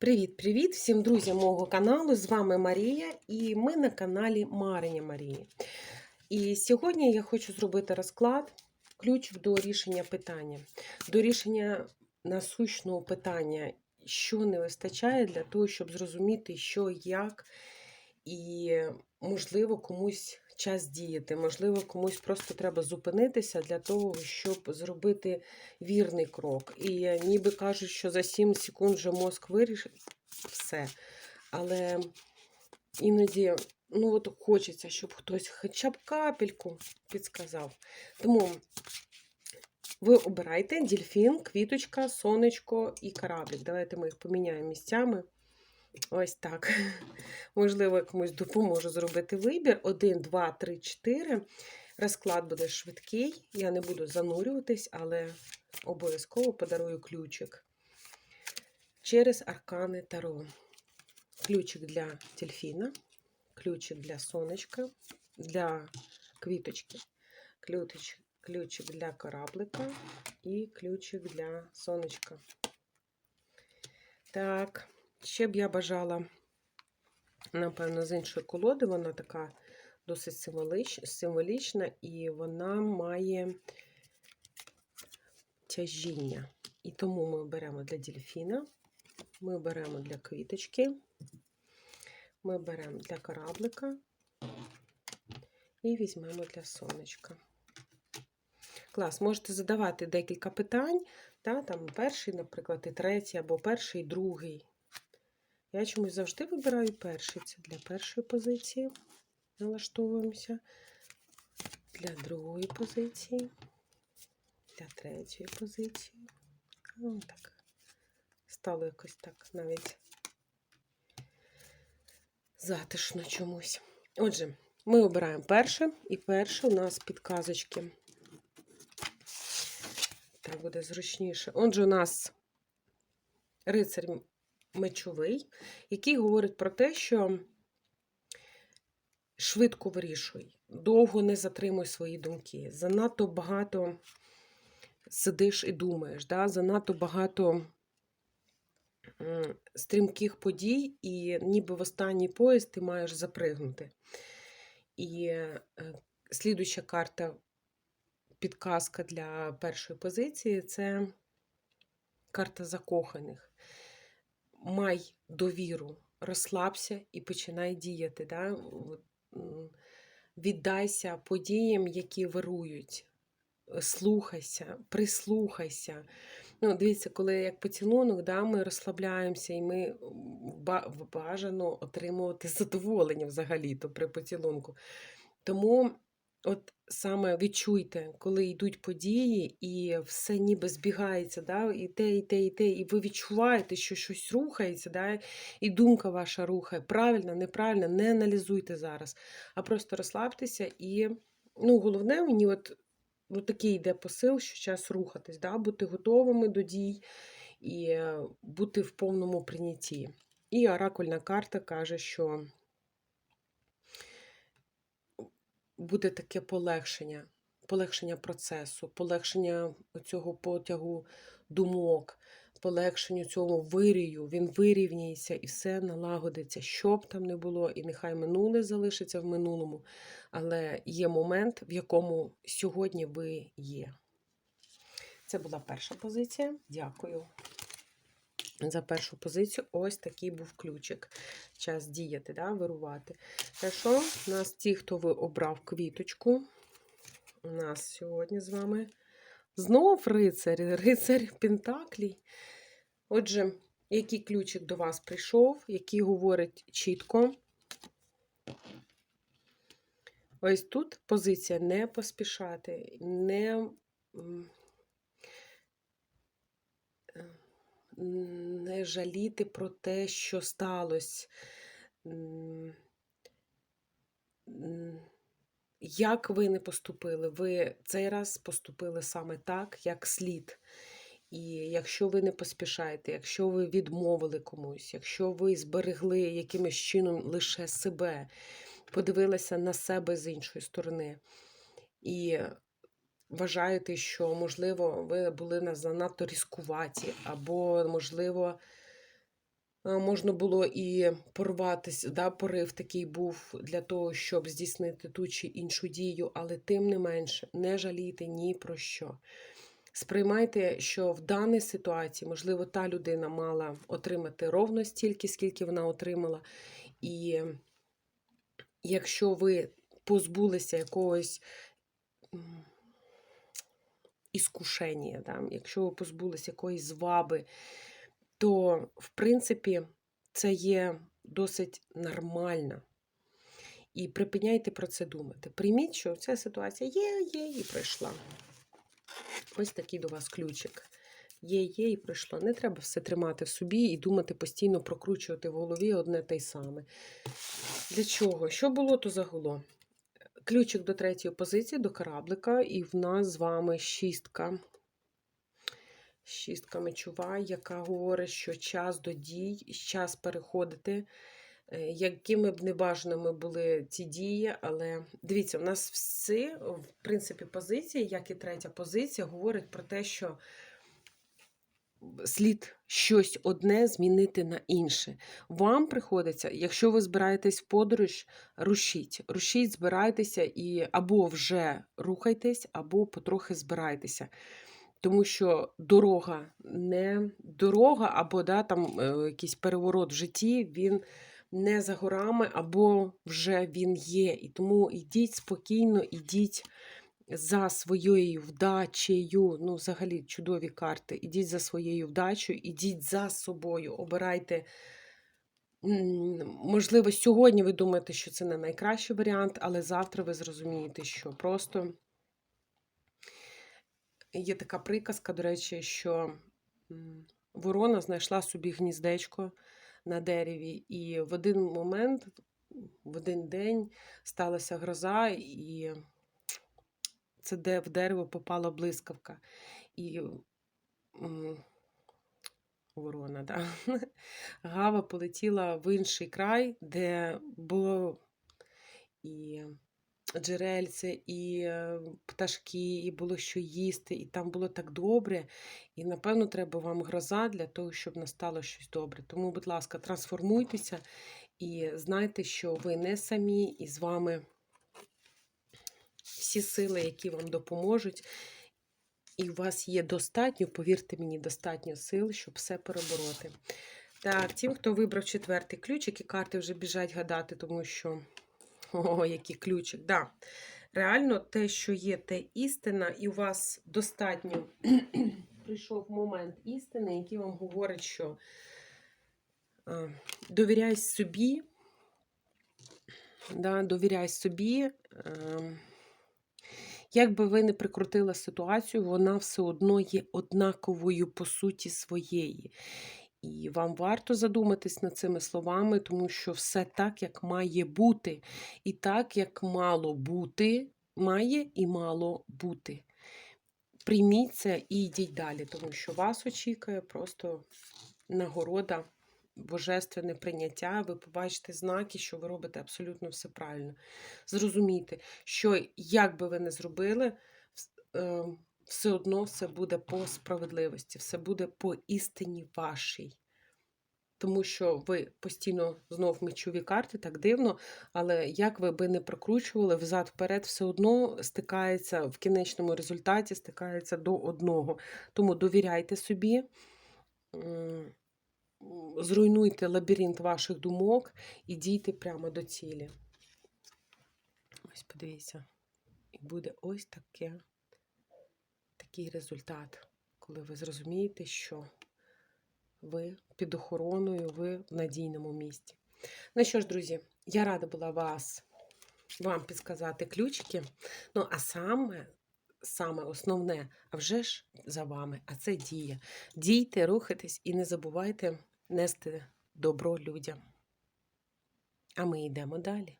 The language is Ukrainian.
Привіт-привіт всім друзям мого каналу! З вами Марія і ми на каналі Мариня Марії. І сьогодні я хочу зробити розклад, ключ до рішення питання, до рішення насущного питання, що не вистачає для того, щоб зрозуміти, що, як, і, можливо, комусь час діяти, можливо, комусь просто треба зупинитися для того, щоб зробити вірний крок. І ніби кажуть, що за 7 секунд вже мозк вирішить все. Але іноді ну от хочеться, щоб хтось хоча б капельку підсказав. Тому ви обирайте дельфін, квіточка, сонечко і кораблик. Давайте ми їх поміняємо місцями. Ось так. Можливо, я комусь допоможу зробити вибір. 1, 2, 3, 4. Розклад буде швидкий. Я не буду занурюватись, але обов'язково подарую ключик через аркани Таро. Ключик для дельфіна, ключик для сонечка, для квіточки, ключик, ключик для кораблика і ключик для сонечка. Так, ще б я бажала, напевно, з іншої колоди, вона така досить символічна, і вона має тяжіння. І тому ми беремо для дельфіна, ми беремо для квіточки, ми беремо для кораблика і візьмемо для сонечка. Клас, можете задавати декілька питань. Та, там Перший, наприклад, і третій, або перший, і другий. Я чомусь завжди вибираю перший. Це для першої позиції. Налаштовуємося. Для другої позиції, для третьої позиції. О, так. Стало якось так навіть затишно чомусь. Отже, ми обираємо перше, і перше у нас підказочки. Так буде зручніше. Отже, у нас рицарь мечовий, який говорить про те, що швидко вирішуй, довго не затримуй свої думки. Занадто багато сидиш і думаєш, да? занадто багато стрімких подій, і ніби в останній поїзд ти маєш запригнути. І е, слідуща карта, підказка для першої позиції це карта закоханих. Май довіру, розслабся і починай діяти. Да? Віддайся подіям, які вирують. Слухайся, прислухайся. Ну, Дивіться, коли як поцілунок, да, ми розслабляємося і ми бажано отримувати задоволення взагалі-то при поцілунку. Тому от саме відчуйте, коли йдуть події, і все ніби збігається, да, і те, і те, і те, і ви відчуваєте, що щось рухається, да, і думка ваша рухає. Правильно, неправильно, не аналізуйте зараз, а просто розслабтеся і ну, головне мені от ну, такий йде посил, що час рухатись, да? бути готовими до дій і е, бути в повному прийнятті. І оракульна карта каже, що буде таке полегшення, полегшення процесу, полегшення цього потягу думок, полегшенню цьому вирію, він вирівняється і все налагодиться, що б там не було, і нехай минуле залишиться в минулому, але є момент, в якому сьогодні ви є. Це була перша позиція. Дякую. За першу позицію ось такий був ключик. Час діяти, да, вирувати. Хорошо, у нас ті, хто ви обрав квіточку. У нас сьогодні з вами знов рицар, рицар Пентаклій. Отже, який ключик до вас прийшов, який говорить чітко. Ось тут позиція не поспішати, не не жаліти про те, що сталося. Як ви не поступили? Ви цей раз поступили саме так, як слід. І якщо ви не поспішаєте, якщо ви відмовили комусь, якщо ви зберегли якимось чином лише себе, подивилися на себе з іншої сторони, і вважаєте, що, можливо, ви були занадто різкуваті, або, можливо, Е, Можна було і порватися, да, порив такий був для того, щоб здійснити ту чи іншу дію, але тим не менше не жалійте ні про що. Сприймайте, що в даній ситуації, можливо, та людина мала отримати ровно стільки, скільки вона отримала. І якщо ви позбулися якогось іскушення, да, якщо ви позбулися якоїсь зваби, то, в принципі, це є досить нормально. І припиняйте про це думати. Прийміть, що ця ситуація є, є і пройшла. Ось такий до вас ключик. Є, є і пройшло. Не треба все тримати в собі і думати постійно прокручувати в голові одне те саме. Для чого? Що було, то загуло. Ключик до третьої позиції, до кораблика, і в нас з вами шістка. Шістка мечова, яка говорить, що час до дій, час переходити. Е, Якими б небажаними були ці дії, але дивіться, у нас всі, в принципі, позиції, як і третя позиція, говорить про те, що слід щось одне змінити на інше. Вам приходиться, якщо ви збираєтесь в подорож, рушіть. Рушіть, збирайтеся і або вже рухайтесь, або потрохи збирайтеся. Тому що дорога не дорога, або да, там е, якийсь переворот в житті, він не за горами, або вже він є. І тому йдіть спокійно, ідіть за своєю вдачею. Ну, взагалі, чудові карти. Ідіть за своєю вдачею, ідіть за собою, обирайте. Можливо, сьогодні ви думаєте, що це не найкращий варіант, але завтра ви зрозумієте, що просто є така приказка, до речі, що ворона знайшла собі гніздечко на дереві, і в один момент, в один день сталася гроза, і це де в дерево попала блискавка. І ворона, да. Гава полетіла в інший край, де було і джерельце, і е, пташки, і було що їсти, і там було так добре. І, напевно, треба вам гроза для того, щоб настало щось добре. Тому, будь ласка, трансформуйтеся і знайте, що ви не самі, і з вами всі сили, які вам допоможуть. І у вас є достатньо, повірте мені, достатньо сил, щоб все перебороти. Так, тим, хто вибрав четвертий ключик, і карти вже біжать гадати, тому що. О, який ключик. Да. Реально, те, що є, те істина, і у вас достатньо прийшов момент істини, який вам говорить, що довіряй собі, да, довіряй собі. Е, як би ви не прикрутили ситуацію, вона все одно є однаковою по суті своєї. І вам варто задуматись над цими словами, тому що все так, як має бути. І так, як мало бути, має і мало бути. Прийміть це і йдіть далі, тому що вас очікує просто нагорода, божественне прийняття. Ви побачите знаки, що ви робите абсолютно все правильно. Зрозумійте, що як би ви не зробили, е, все одно все буде по справедливості, все буде по істині вашій. Тому що ви постійно знов мечові карти, так дивно, але як ви би не прокручували взад-вперед, все одно стикається в кінечному результаті, стикається до одного. Тому довіряйте собі, зруйнуйте лабіринт ваших думок і дійте прямо до цілі. Ось подивіться. І буде ось таке такий результат, коли ви зрозумієте, що ви під охороною, ви в надійному місці. Ну що ж, друзі, я рада була вас, вам підказати ключики. Ну, а саме, саме основне, а вже ж за вами, а це дія. Дійте, рухайтесь і не забувайте нести добро людям. А ми йдемо далі.